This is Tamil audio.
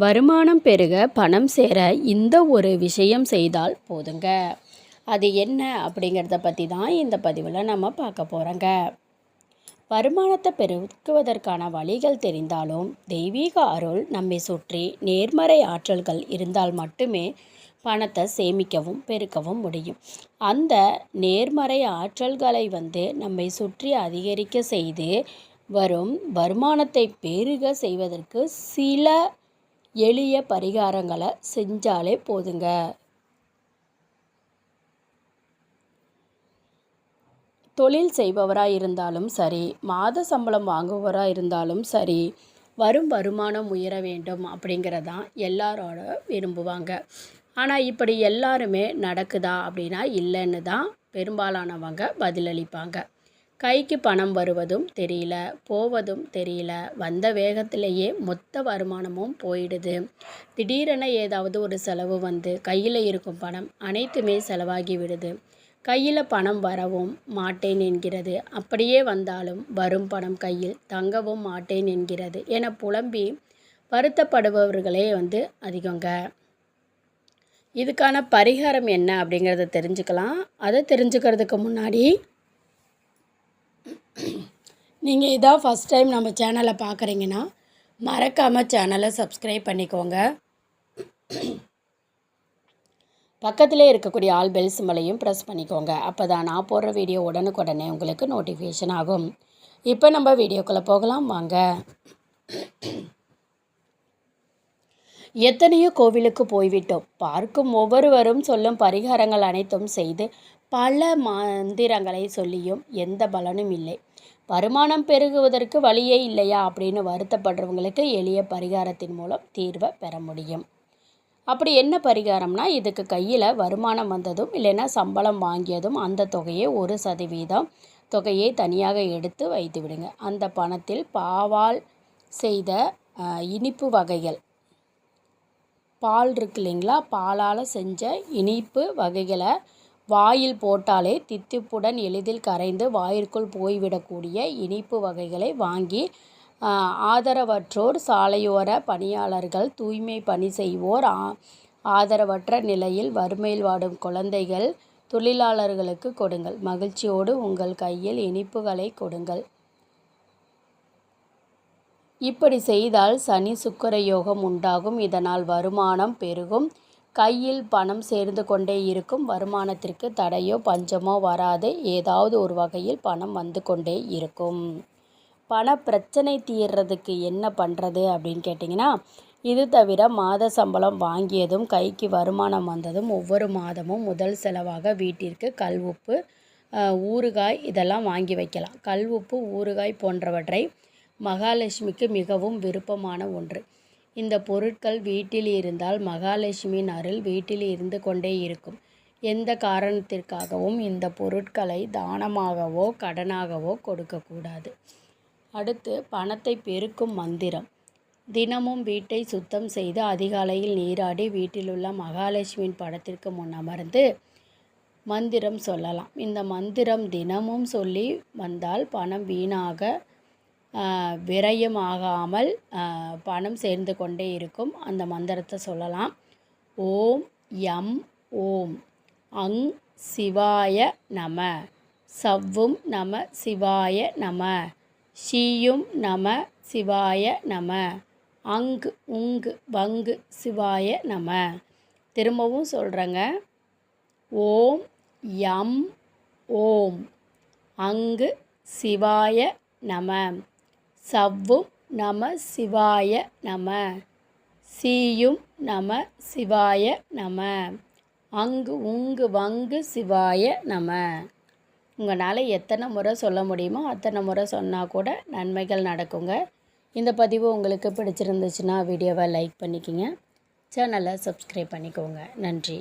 வருமானம் பெருக பணம் சேர இந்த ஒரு விஷயம் செய்தால் போதுங்க. அது என்ன அப்படிங்கிறத பற்றி தான் இந்த பதிவில் நம்ம பார்க்க போகிறோங்க வருமானத்தை பெருக்குவதற்கான வழிகள் தெரிந்தாலும் தெய்வீக அருள் நம்மை சுற்றி நேர்மறை ஆற்றல்கள் இருந்தால் மட்டுமே பணத்தை சேமிக்கவும் பெருக்கவும் முடியும். அந்த நேர்மறை ஆற்றல்களை வந்து நம்மை சுற்றி அதிகரிக்க செய்து வரும் வருமானத்தை பெருக செய்வதற்கு சில எளிய பரிகாரங்களை செஞ்சாலே போதுங்க. தொழில் செய்பவராக இருந்தாலும் சரி மாத சம்பளம் வாங்குபவராக இருந்தாலும் சரி வரும் வருமானம் உயர வேண்டும் அப்படிங்கிறதான் எல்லாரோட விரும்புவாங்க. ஆனால் இப்படி எல்லாருமே நடக்குதா அப்படின்னா இல்லைன்னு தான் பெரும்பாலானவங்க பதிலளிப்பாங்க. கைக்கு பணம் வருவதும் தெரியல போவதும் தெரியல. வந்த வேகத்திலேயே மொத்த வருமானமும் போயிடுது. திடீரென ஏதாவது ஒரு செலவு வந்து கையில் இருக்கும் பணம் அனைத்துமே செலவாகி விடுது. கையில் பணம் வரவும் மாட்டேன் என்கிறது. அப்படியே வந்தாலும் வரும் பணம் கையில் தங்கவும் மாட்டேன் என்கிறது என புலம்பி வருத்தப்படுபவர்களே வந்து அதிகங்க. இதுக்கான பரிகாரம் என்ன அப்படிங்கிறத தெரிஞ்சுக்கலாம். அதை தெரிஞ்சுக்கிறதுக்கு முன்னாடி நீங்கள் இதான் ஃபஸ்ட் டைம் நம்ம சேனலை பார்க்குறீங்கன்னா மறக்காமல் சேனலை சப்ஸ்கிரைப் பண்ணிக்கோங்க. பக்கத்திலே இருக்கக்கூடிய ஆல் பெல் சிம்பளையும் ப்ரெஸ் பண்ணிக்கோங்க. அப்போ தான் நான் போடுற வீடியோ உடனுக்குடனே உங்களுக்கு நோட்டிஃபிகேஷன் ஆகும். இப்போ நம்ம வீடியோக்குள்ளே போகலாம். வாங்க. எத்தனையோ கோவிலுக்கு போய்விட்டோம். பார்க்கும் ஒவ்வொருவரும் சொல்லும் பரிகாரங்கள் அனைத்தும் செய்து பல மந்திரங்களை சொல்லியும் எந்த பலனும் இல்லை. வருமானம் பெருகுவதற்கு வழியே இல்லையா அப்படின்னு வருத்தப்படுறவங்களுக்கு எளிய பரிகாரத்தின் மூலம் தீர்வை பெற முடியும். அப்படி என்ன பரிகாரம்னா இதுக்கு கையில் வருமானம் வந்ததும் இல்லைன்னா சம்பளம் வாங்கியதும் அந்த தொகையை ஒரு சதவீதம் தொகையை தனியாக எடுத்து வைத்து விடுங்க. அந்த பணத்தில் பாவால் செய்த இனிப்பு வகைகள். பால் இருக்கு இல்லைங்களா? பாலால் செஞ்ச இனிப்பு வகைகளை வாயில் போட்டாலே தித்திப்புடன் எளிதில் கரைந்து வாயிற்குள் போய்விடக்கூடிய இனிப்பு வகைகளை வாங்கி ஆதரவற்றோர் சாலையோர பணியாளர்கள் தூய்மை பணி செய்வோர் ஆதரவற்ற நிலையில் வறுமையில் வாடும் குழந்தைகள் தொழிலாளர்களுக்கு கொடுங்கள். மகிழ்ச்சியோடு உங்கள் கையில் இனிப்புகளை கொடுங்கள். இப்படி செய்தால் சனி சுக்கர யோகம் உண்டாகும். இதனால் வருமானம் பெருகும். கையில் பணம் சேர்ந்து கொண்டே இருக்கும். வருமானத்திற்கு தடையோ பஞ்சமோ வராது. ஏதாவது ஒரு வகையில் பணம் வந்து கொண்டே இருக்கும். பண பிரச்சனை தீர்றதுக்கு என்ன பண்ணுறது அப்படின்னு கேட்டிங்கன்னா இது தவிர மாத சம்பளம் வாங்கியதும் கைக்கு வருமானம் வந்ததும் ஒவ்வொரு மாதமும் முதல் செலவாக வீட்டிற்கு கல் உப்பு ஊறுகாய் இதெல்லாம் வாங்கி வைக்கலாம். கல் உப்பு ஊறுகாய் போன்றவற்றை மகாலட்சுமிக்கு மிகவும் விருப்பமான ஒன்று. இந்த பொருட்கள் வீட்டில் இருந்தால் மகாலட்சுமியின் அருள் வீட்டில் இருந்து கொண்டே இருக்கும். எந்த காரணத்திற்காகவும் இந்த பொருட்களை தானமாகவோ கடனாகவோ கொடுக்கக்கூடாது. அடுத்து பணத்தை பெருக்கும் மந்திரம். தினமும் வீட்டை சுத்தம் செய்து அதிகாலையில் நீராடி வீட்டிலுள்ள மகாலட்சுமியின் படத்திற்கு முன் அமர்ந்து மந்திரம் சொல்லலாம். இந்த மந்திரம் தினமும் சொல்லி வந்தால் பணம் வீணாக விரயமாகாமல் பணம் சேர்ந்து கொண்டே இருக்கும். அந்த மந்திரத்தை சொல்லலாம். ஓம் யம் ஓம். அங் சிவாய நம. சவ்வும் நம சிவாய நம. ஷீயும் நம சிவாய நம. அங்கு உங்கு வங்கு சிவாய நம. திரும்பவும் சொல்கிறேங்க ஓம் யம் ஓம். அங்கு சிவாய நம. சவ்வும் நம சிவாய நம. சீயும் நம சிவாய நம. அங்கு உங்கு வங்கு சிவாய நம. உங்களால் எத்தனை முறை சொல்ல முடியுமோ அத்தனை முறை சொன்னால் கூட நன்மைகள் நடக்குங்க. இந்த பதிவு உங்களுக்கு பிடிச்சிருந்துச்சுன்னா வீடியோவை லைக் பண்ணிக்கோங்க. சேனலை சப்ஸ்கிரைப் பண்ணிக்கோங்க. நன்றி.